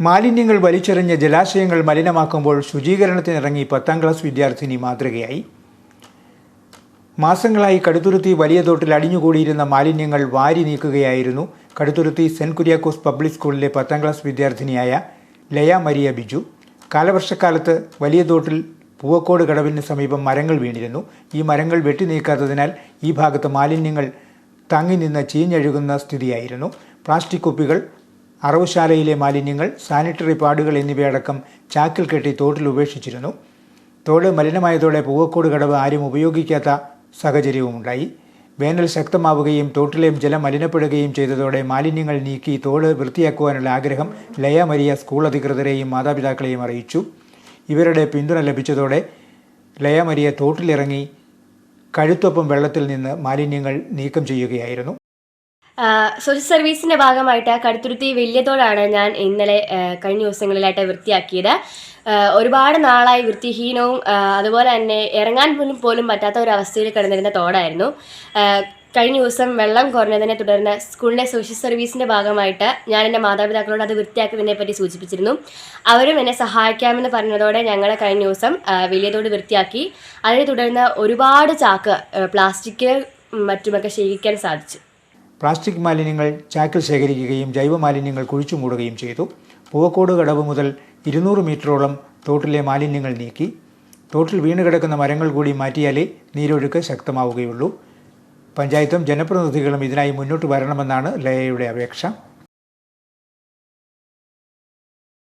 മാലിന്യങ്ങൾ വലിച്ചെറിഞ്ഞ് ജലാശയങ്ങൾ മലിനമാക്കുമ്പോൾ ശുചീകരണത്തിനിറങ്ങി പത്താം ക്ലാസ് വിദ്യാർത്ഥിനി മാതൃകയായി. മാസങ്ങളായി കടുത്തുരുത്തി വലിയ തോട്ടിൽ അടിഞ്ഞുകൂടിയിരുന്ന മാലിന്യങ്ങൾ വാരി നീക്കുകയായിരുന്നു കടുത്തുരുത്തി സെന്റ് കുര്യാക്കോസ് പബ്ലിക് സ്കൂളിലെ പത്താം ക്ലാസ് വിദ്യാർത്ഥിനിയായ ലയ മരിയ ബിജു. കാലവർഷക്കാലത്ത് വലിയ തോട്ടിൽ പൂവക്കോട് കടവിന് സമീപം മരങ്ങൾ വീണിരുന്നു. ഈ മരങ്ങൾ വെട്ടി നീക്കാത്തതിനാൽ ഈ ഭാഗത്ത് മാലിന്യങ്ങൾ തങ്ങി നിന്ന് ചീഞ്ഞഴുകുന്ന സ്ഥിതിയായിരുന്നു. പ്ലാസ്റ്റിക് കുപ്പികൾ അറവുശാലയിലെ മാലിന്യങ്ങൾ സാനിറ്ററി പാഡുകൾ എന്നിവയടക്കം ചാക്കിൽ കെട്ടി തോട്ടിൽ ഉപേക്ഷിച്ചിരുന്നു. തോട് മലിനമായതോടെ പൂവക്കോട് കടവ് ആരും ഉപയോഗിക്കാത്ത സാഹചര്യവുമുണ്ടായി. വേനൽ ശക്തമാവുകയും തോട്ടിലെയും ജലം മലിനപ്പെടുകയും ചെയ്തതോടെ മാലിന്യങ്ങൾ നീക്കി തോട് വൃത്തിയാക്കുവാനുള്ള ആഗ്രഹം ലയ മരിയ സ്കൂൾ അധികൃതരെയും മാതാപിതാക്കളെയും അറിയിച്ചു. ഇവരുടെ പിന്തുണ ലഭിച്ചതോടെ ലയ മരിയ തോട്ടിലിറങ്ങി കഴുത്തൊപ്പം വെള്ളത്തിൽ നിന്ന് മാലിന്യങ്ങൾ നീക്കം ചെയ്യുകയായിരുന്നു. സോഷ്യൽ സർവീസിന്റെ ഭാഗമായിട്ട് കടുത്തുരുത്തി വലിയതോടാണ് ഞാൻ ഇന്നലെ കഴിഞ്ഞ ദിവസങ്ങളിലായിട്ട് വൃത്തിയാക്കിയത്. ഒരുപാട് നാളായി വൃത്തിഹീനവും അതുപോലെ തന്നെ ഇറങ്ങാൻ പോലും പോലും പറ്റാത്ത ഒരു അവസ്ഥയിൽ കിടന്നിരുന്ന തോടായിരുന്നു. കഴിഞ്ഞ ദിവസം വെള്ളം കുറഞ്ഞതിനെ തുടർന്ന് സ്കൂളിലെ സോഷ്യൽ സർവീസിന്റെ ഭാഗമായിട്ട് ഞാൻ എന്റെ മാതാപിതാക്കളോട് അത് വൃത്തിയാക്കുന്നതിനെ പറ്റി സൂചിപ്പിച്ചിരുന്നു. അവരും എന്നെ സഹായിക്കാമെന്ന് പറഞ്ഞതോടെ ഞങ്ങൾ കഴിഞ്ഞ ദിവസം വലിയതോട് വൃത്തിയാക്കി. അതിനെ തുടർന്ന് ഒരുപാട് ചാക്ക് പ്ലാസ്റ്റിക് മറ്റുമൊക്കെ ശേഖരിക്കാൻ സാധിച്ചു. പ്ലാസ്റ്റിക് മാലിന്യങ്ങൾ ചാക്കിൽ ശേഖരിക്കുകയും ജൈവ മാലിന്യങ്ങൾ കുഴിച്ചു മൂടുകയും ചെയ്തു. പൂവക്കോട് കടവ് മുതൽ ഇരുന്നൂറ് മീറ്ററോളം തോട്ടിലെ മാലിന്യങ്ങൾ നീക്കി. തോട്ടിൽ വീണ് കിടക്കുന്ന മരങ്ങൾ കൂടി മാറ്റിയാലേ നീരൊഴുക്ക് ശക്തമാവുകയുള്ളൂ. പഞ്ചായത്തും ജനപ്രതിനിധികളും ഇതിനായി മുന്നോട്ട് വരണമെന്നാണ് ലയയുടെ അപേക്ഷ.